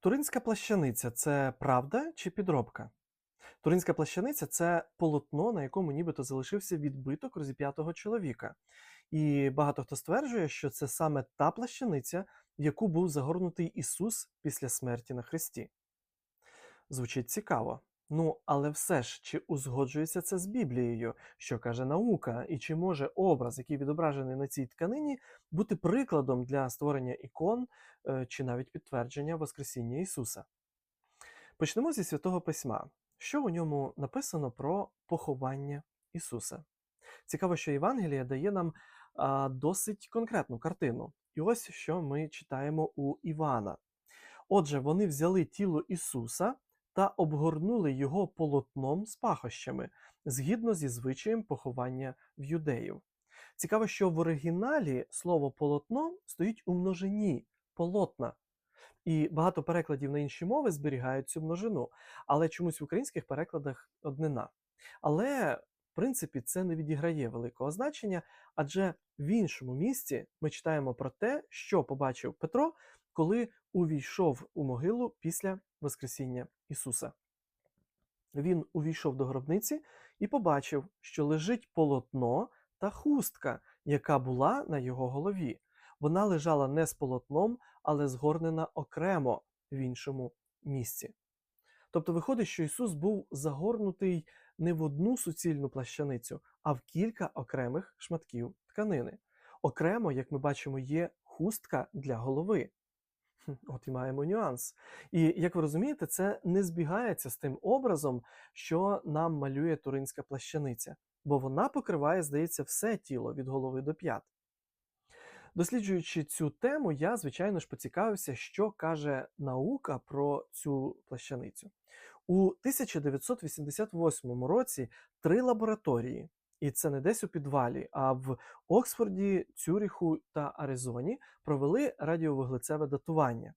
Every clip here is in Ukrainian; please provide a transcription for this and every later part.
Туринська плащаниця це правда чи підробка? Туринська плащаниця це полотно, на якому нібито залишився відбиток розіп'ятого чоловіка. І багато хто стверджує, що це саме та плащаниця, в яку був загорнутий Ісус після смерті на Христі. Звучить цікаво. Ну, але все ж, чи узгоджується це з Біблією, що каже наука, і чи може образ, який відображений на цій тканині, бути прикладом для створення ікон е, чи навіть підтвердження Воскресіння Ісуса? Почнемо зі святого письма. Що у ньому написано про поховання Ісуса? Цікаво, що Євангелія дає нам а, досить конкретну картину. І ось що ми читаємо у Івана. Отже, вони взяли тіло Ісуса та обгорнули його полотном з пахощами, згідно зі звичаєм поховання в юдеїв. Цікаво, що в оригіналі слово полотно стоїть у множині полотна. І багато перекладів на інші мови зберігають цю множину, але чомусь в українських перекладах однина. Але, в принципі, це не відіграє великого значення, адже в іншому місці ми читаємо про те, що побачив Петро, коли увійшов у могилу після Воскресіння Ісуса. Він увійшов до гробниці і побачив, що лежить полотно та хустка, яка була на його голові. Вона лежала не з полотном, але згорнена окремо в іншому місці. Тобто виходить, що Ісус був загорнутий не в одну суцільну плащаницю, а в кілька окремих шматків тканини. Окремо, як ми бачимо, є хустка для голови. От і маємо нюанс. І як ви розумієте, це не збігається з тим образом, що нам малює туринська плащаниця, бо вона покриває, здається, все тіло від голови до п'ят. Досліджуючи цю тему, я, звичайно ж, поцікавився, що каже наука про цю плащаницю. У 1988 році три лабораторії, і це не десь у підвалі, а в Оксфорді, Цюріху та Аризоні провели радіовуглецеве датування.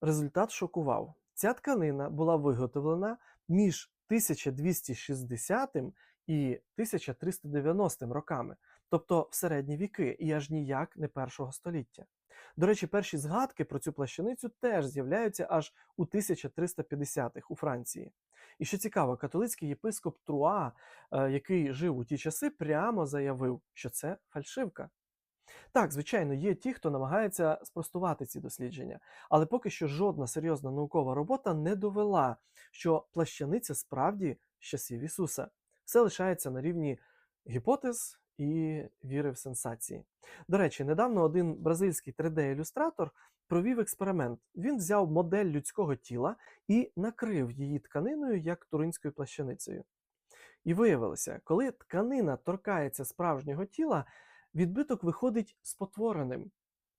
Результат шокував. Ця тканина була виготовлена між 1260 і 1390 роками, тобто в середні віки, і аж ніяк не першого століття. До речі, перші згадки про цю плащаницю теж з'являються аж у 1350-х у Франції. І що цікаво, католицький єпископ Труа, е, який жив у ті часи, прямо заявив, що це фальшивка. Так, звичайно, є ті, хто намагається спростувати ці дослідження, але поки що жодна серйозна наукова робота не довела, що плащаниця справді з часів Ісуса. Все лишається на рівні гіпотез і віри в сенсації. До речі, недавно один бразильський 3D-ілюстратор провів експеримент. Він взяв модель людського тіла і накрив її тканиною як туринською плащаницею. І виявилося, коли тканина торкається справжнього тіла, відбиток виходить спотвореним.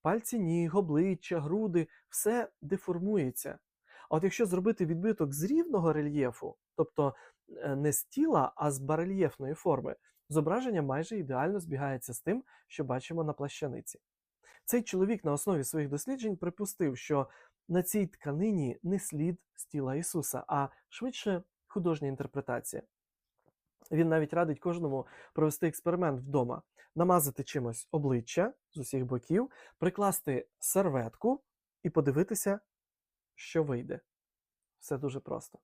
Пальці ніг, обличчя, груди все деформується. А от якщо зробити відбиток з рівного рельєфу, тобто е, не з тіла, а з барельєфної форми, зображення майже ідеально збігається з тим, що бачимо на плащаниці. Цей чоловік на основі своїх досліджень припустив, що на цій тканині не слід з тіла Ісуса, а швидше художня інтерпретація. Він навіть радить кожному провести експеримент вдома, намазати чимось обличчя з усіх боків, прикласти серветку і подивитися, що вийде. Все дуже просто.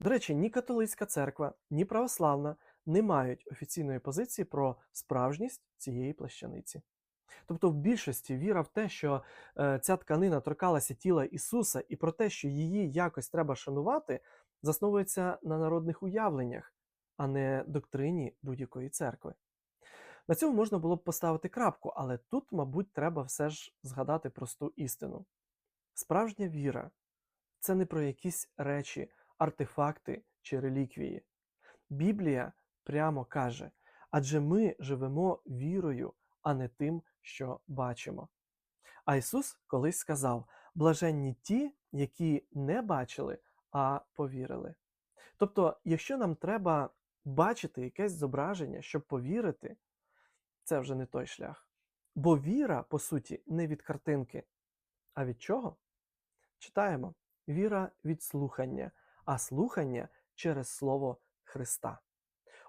До речі, ні католицька церква, ні православна не мають офіційної позиції про справжність цієї плащаниці. Тобто, в більшості віра в те, що е, ця тканина торкалася тіла Ісуса, і про те, що її якось треба шанувати, засновується на народних уявленнях, а не доктрині будь-якої церкви. На цьому можна було б поставити крапку, але тут, мабуть, треба все ж згадати просту істину. Справжня віра це не про якісь речі, артефакти чи реліквії. Біблія прямо каже: адже ми живемо вірою, а не тим, що бачимо. А Ісус колись сказав: блаженні ті, які не бачили, а повірили. Тобто, якщо нам треба бачити якесь зображення, щоб повірити, це вже не той шлях. Бо віра, по суті, не від картинки. А від чого? Читаємо: віра від слухання, а слухання через Слово Христа.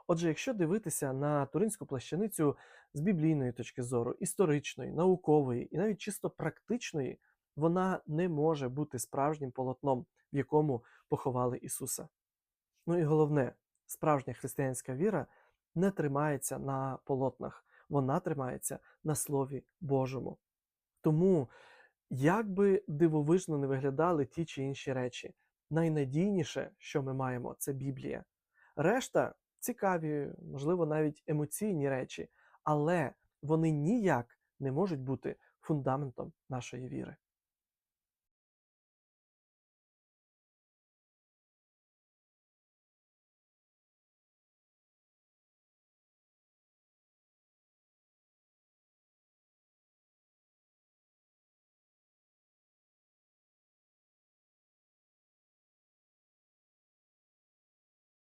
Отже, якщо дивитися на туринську плащаницю з біблійної точки зору, історичної, наукової і навіть чисто практичної, вона не може бути справжнім полотном, в якому поховали Ісуса. Ну і головне, справжня християнська віра не тримається на полотнах, вона тримається на Слові Божому. Тому, як би дивовижно не виглядали ті чи інші речі, найнадійніше, що ми маємо, це Біблія. Решта цікаві, можливо, навіть емоційні речі, але вони ніяк не можуть бути фундаментом нашої віри.